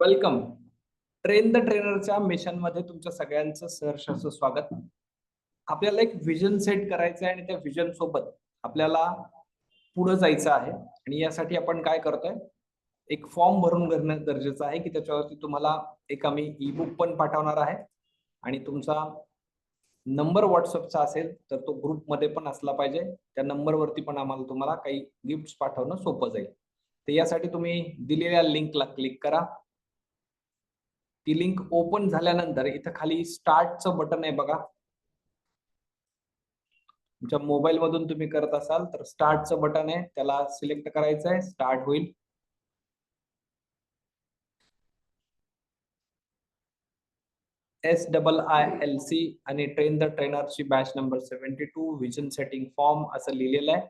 Welcome. Train the ट्रेनरच्या मिशनमध्ये तुमच्या सगळ्यांचं सहर्ष असं स्वागत. आपल्याला एक विजन सेट करायचं आहे आणि त्या विजन सोबत आपल्याला पुढे जायचं आहे. आणि यासाठी आपण काय करतोय? एक फॉर्म भरून घेणं गरजेचं आहे की त्याच्यावरती तुम्हाला एक आम्ही ई बुक पण पाठवणार आहे. आणि तुमचा नंबर व्हॉट्सअपचा असेल तर तो ग्रुपमध्ये पण असला पाहिजे. त्या नंबरवरती पण आम्हाला तुम्हाला काही गिफ्ट पाठवणं सोपं जाईल. तर यासाठी तुम्ही दिलेल्या लिंकला क्लिक करा. ती लिंक ओपन झाल्यानंतर इथं खाली स्टार्टचं बटन आहे बघा. तुमच्या मोबाईल मधून तुम्ही करत असाल तर स्टार्टचं बटन आहे. त्याला सिलेक्ट करायचं आहे. स्टार्ट होईल. S double I L C आणि train the ट्रेनरची batch number seventy two vision setting form असं लिहिलेलं आहे.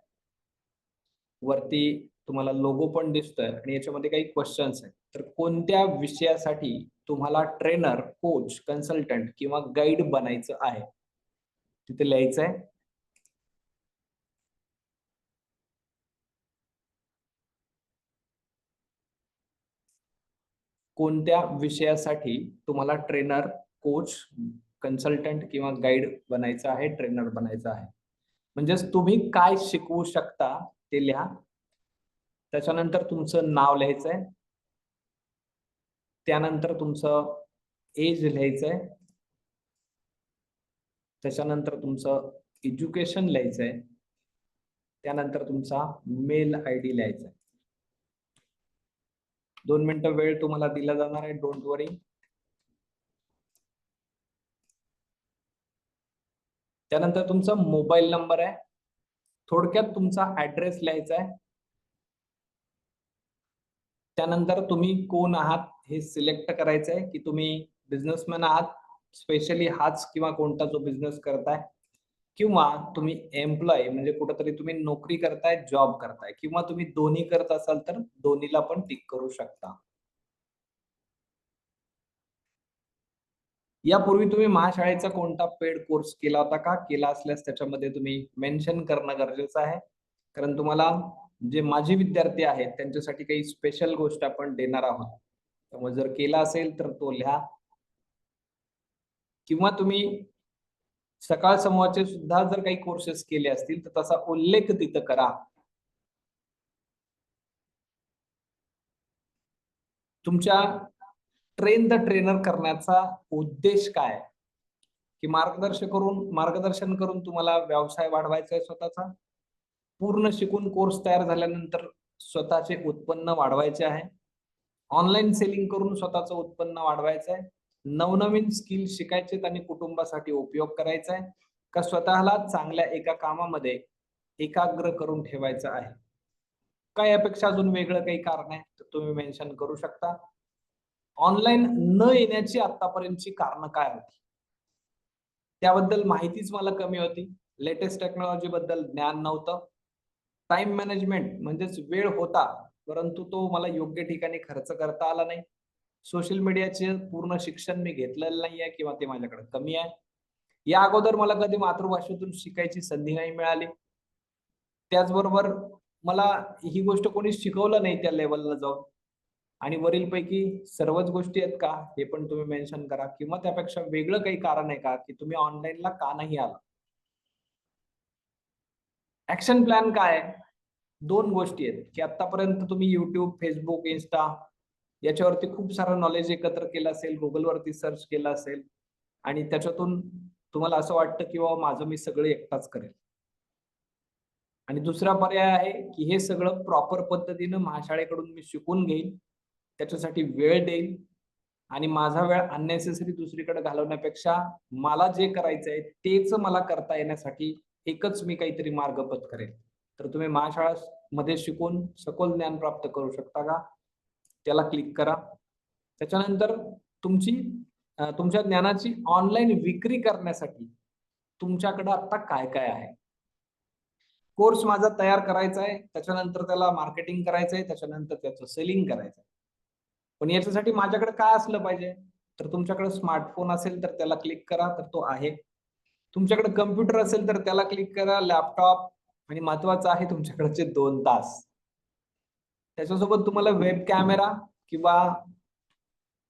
वरती तुम्हाला लोगो पण दिसतोय आणि याच्यामध्ये काही क्वेश्चन्स आहेत. तर कोणत्या विषयासाठी तुम्हाला ट्रेनर कोच कन्सल्टंट किंवा गाईड बनायचं आहे? तिथे लिहायचं आहे कोणत्या विषयासाठी तुम्हाला ट्रेनर कोच कन्सल्टंट किंवा गाईड बनायचं आहे ट्रेनर बनायचं आहे? म्हणजेच तुम्ही काय शिकवू शकता ते लिहा. त्याच्यानंतर तुमचं नाव लिहायचंय. त्यानंतर तुमचं एज लिहायचंय. त्याच्यानंतर तुमचं एज्युकेशन लिहायचंय. त्यानंतर तुमचा मेल आय डी लिहायचा दोन मिनिटं वेळ तुम्हाला दिला जाणार आहे डोंट वरी त्यानंतर तुमचा मोबाईल नंबर आहे. थोडक्यात तुमचा ऍड्रेस लिहायचा आहे त्यानंतर तुम्ही कोण आहात हे सिलेक्ट करायचं आहे की तुम्ही बिझनेसमॅन आहात स्पेशली हाच किंवा कोणता जो बिझनेस करताय किंवा तुम्ही एम्प्लॉय म्हणजे कुठंतरी तुम्ही नोकरी करताय जॉब करताय किंवा तुम्ही दोन्ही करत असाल तर दोन्हीला पण टिक करू शकता. यापूर्वी तुम्ही महाशाळेचा कोणता पेड कोर्स केला होता का? केला असल्यास त्याच्यामध्ये तुम्ही मेन्शन करणं गरजेचं आहे. कारण तुम्हाला जे माझे विद्यार्थी आहेत त्यांच्यासाठी काही स्पेशल गोष्ट आपण देणार आहोत. त्यामुळे जर केला असेल तर तो लिहा. किंवा तुम्ही सकाळ समूहाचे सुद्धा जर काही कोर्सेस केले असतील तर तसा उल्लेख तिथं करा. तुमच्या ट्रेन द ट्रेनर करण्याचा उद्देश काय? की मार्गदर्शन करून मार्गदर्शन करून तुम्हाला व्यवसाय वाढवायचा आहे स्वतःचा? पूर्ण शिकून कोर्स तयार झाल्यानंतर स्वतःचे उत्पन्न वाढवायचे आहे. ऑनलाईन सेलिंग करून स्वतःचं उत्पन्न वाढवायचं आहे. नवनवीन स्किल शिकायचे आणि कुटुंबासाठी उपयोग करायचा आहे. का स्वतःला चांगल्या एका कामामध्ये एकाग्र करून ठेवायचं आहे? काय यापेक्षा अजून वेगळं काही कारण आहे? तर तुम्ही मेन्शन करू शकता. ऑनलाईन न येण्याची आतापर्यंतची कारण काय होती? त्याबद्दल माहितीच मला कमी होती. लेटेस्ट टेक्नॉलॉजी बद्दल ज्ञान नव्हतं. टाइम मॅनेजमेंट म्हणजेच वेळ होता परंतु तो मला योग्य ठिकाणी खर्च करता आला नाही. सोशल मीडियाचे पूर्ण शिक्षण मी घेतलेलं नाही आहे किंवा ते माझ्याकडे कमी आहे. या अगोदर मला कधी मातृभाषेतून शिकायची संधी नाही मिळाली. त्याचबरोबर मला ही गोष्ट कोणी शिकवलं नाही त्या लेवलला जाऊन. आणि वरील पैकी सर्वच गोष्टी आहेत का हे पण तुम्ही मेन्शन करा. किंवा त्यापेक्षा वेगळं काही कारण आहे का की तुम्ही ऑनलाईनला का नाही आला? ऍक्शन प्लॅन काय दोन गोष्टी आहेत की आतापर्यंत तुम्ही युट्यूब फेसबुक इन्स्टा याच्यावरती खूप सारं नॉलेज एकत्र केलं असेल गुगलवरती सर्च केलं असेल आणि त्याच्यातून तुम्हाला असं वाटतं की बाबा माझं मी सगळं एकटाच करेल. आणि दुसरा पर्याय आहे की हे सगळं प्रॉपर पद्धतीनं महाशाळेकडून मी शिकून घेईन त्याच्यासाठी वेळ देईल आणि माझा वेळ अननेसेसरी दुसरीकडे घालवण्यापेक्षा मला जे करायचं आहे तेच मला करता येण्यासाठी एकच मी काहीतरी मार्गपत करेल तर तुम्ही महाशाळा मध्ये शिकून सखोल ज्ञान प्राप्त करू शकता का? त्याला क्लिक करा. त्याच्यानंतर तुमची तुमच्या ज्ञानाची ऑनलाईन विक्री करण्यासाठी तुमच्याकडे आता काय काय आहे? कोर्स माझा तयार करायचा आहे. त्याच्यानंतर त्याला मार्केटिंग करायचंय. त्याच्यानंतर त्याचं सेलिंग करायचं आहे पण याच्यासाठी माझ्याकडे काय असलं पाहिजे? तर तुमच्याकडे स्मार्टफोन असेल तर त्याला क्लिक करा. तर तो आहे. तुमच्याकडे कम्प्युटर असेल तर त्याला क्लिक करा लॅपटॉप आणि महत्वाचं आहे तुमच्याकडचे दोन तास. त्याच्यासोबत तुम्हाला वेब कॅमेरा किंवा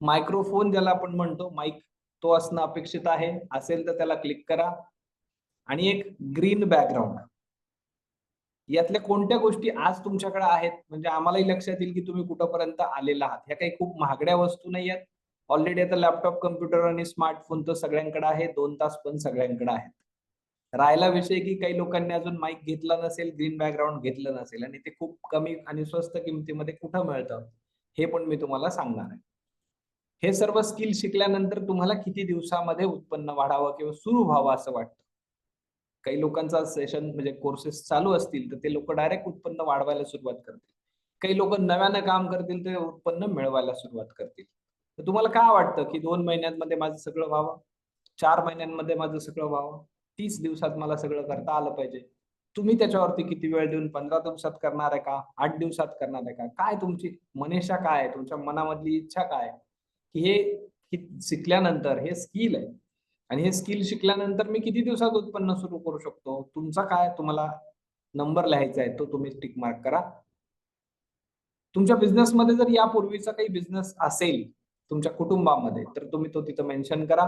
मायक्रोफोन ज्याला आपण म्हणतो माईक तो असणं अपेक्षित आहे. असेल तर त्याला क्लिक करा. आणि एक ग्रीन बॅकग्राऊंड यातल्या कोणत्या गोष्टी आज तुमच्याकडे आहेत? म्हणजे आम्हालाही लक्षात येईल की तुम्ही कुठंपर्यंत आलेला आहात. ह्या काही खूप महागड्या वस्तू नाही आहेत. ऑलरेडी आता लॅपटॉप कम्प्युटर आणि स्मार्टफोन तर सगळ्यांकडे आहे. दोन तास पण सगळ्यांकडे आहेत. राहिला विषय की काही लोकांनी अजून माईक घेतला नसेल ग्रीन बॅकग्राऊंड घेतलं नसेल आणि ते खूप कमी आणि स्वस्त किमतीमध्ये कुठं मिळतं? हे पण मी तुम्हाला सांगणार आहे. हे सर्व स्किल शिकल्यानंतर तुम्हाला किती दिवसामध्ये उत्पन्न वाढावं किंवा सुरू व्हावं असं वाटतं? काही लोकांचा सेशन म्हणजे कोर्सेस चालू असतील तर ते लोक डायरेक्ट उत्पन्न वाढवायला सुरुवात करतील. काही लोक नव्यानं काम करतील ते उत्पन्न मिळवायला सुरुवात करतील. तर तुम्हाला काय वाटतं की दोन महिन्यांमध्ये माझं सगळं व्हावं? चार महिन्यांमध्ये माझं सगळं व्हावं? तीस दिवसात मला सगळं करता आलं पाहिजे. तुम्ही त्याच्यावरती किती वेळ देऊन पंधरा दिवसात करणार आहे का? आठ दिवसात करणार आहे का? काय तुमची मनीषा काय आहे? तुमच्या मनामधली इच्छा काय आहे? की हे शिकल्यानंतर हे स्किल आहे. आणि हे स्किल शिकल्यानंतर मी किती दिवसात उत्पन्न सुरू करू शकतो? तुमचा काय तुम्हाला नंबर लिहायचा आहे तो तुम्ही टिक मार्क करा. तुमच्या बिझनेसमध्ये जर यापूर्वीचा काही बिझनेस असेल तुमच्या कुटुंबामध्ये तर तुम्ही तो तिथं मेन्शन करा.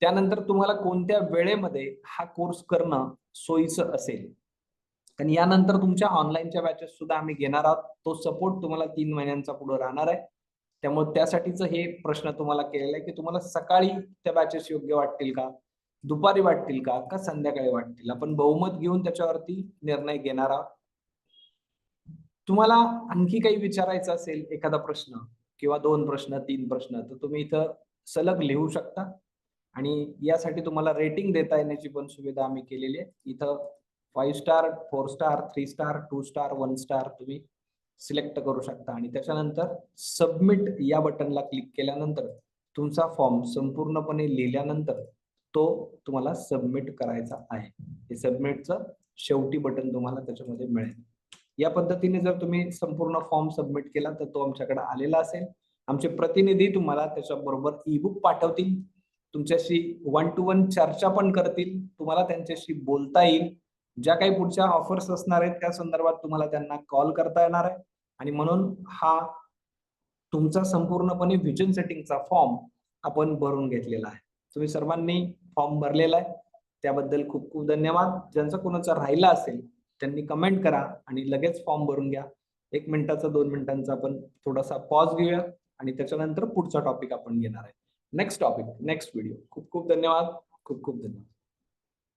त्यानंतर तुम्हाला कोणत्या वेळेमध्ये हा कोर्स करणं सोयीचं असेल? आणि यानंतर तुमच्या ऑनलाईनच्या बॅचेस सुद्धा आम्ही घेणार आहोत. तो सपोर्ट तुम्हाला तीन महिन्यांचा पुढे राहणार आहे. त्यामुळे त्यासाठीच हे प्रश्न तुम्हाला केलेला आहे की तुम्हाला सकाळी त्या बॅचेस योग्य वाटतील का? दुपारी वाटतील का? का संध्याकाळी वाटतील? आपण बहुमत घेऊन त्याच्यावरती निर्णय घेणार आहोत. तुम्हाला आणखी काही विचारायचं असेल एखादा प्रश्न? किंवा दोन प्रश्न तीन प्रश्न तर तुम्ही इथं सलग लिहू शकता. आणि यासाठी तुम्हाला रेटिंग देता येण्याची पण सुविधा आम्ही केलेली आहे. इथं five star four star three star two star one star तुम्ही सिलेक्ट करू शकता. आणि त्याच्यानंतर सबमिट या बटनला क्लिक केल्यानंतर तुमचा फॉर्म संपूर्णपणे लिहिल्यानंतर तो तुम्हाला सबमिट करायचा आहे. हे सबमिटचं शेवटी बटन तुम्हाला त्याच्यामध्ये मिळेल. या पद्धतीने जर तुम्ही संपूर्ण फॉर्म सबमिट केला तर तो आमच्याकडे आलेला असेल. आमचे प्रतिनिधी तुम्हाला त्याच्याबरोबर ई बुक पाठवतील. तुमच्याशी वन टू वन चर्चा पण करतील. तुम्हाला त्यांच्याशी बोलता येईल. ज्या काही पुढच्या ऑफर्स असणार आहेत त्या संदर्भात तुम्हाला त्यांना कॉल करता येणार आहे. आणि म्हणून हा तुमचा संपूर्णपणे व्हिजन सेटिंगचा फॉर्म आपण भरून घेतलेला आहे. तुम्ही सर्वांनी फॉर्म भरलेला आहे. त्याबद्दल खूप खूप धन्यवाद. ज्यांचा कोणाचा राहिला असेल त्यांनी कमेंट करा आणि लगेच फॉर्म भरून घ्या. एक मिनिटाचा दोन मिनिटांचा आपण थोडासा पॉज घेऊया आणि त्याच्यानंतर पुढचा टॉपिक आपण घेणार आहे. नेक्स्ट टॉपिक नेक्स्ट व्हिडिओ खूप खूप धन्यवाद. खूप खूप धन्यवाद.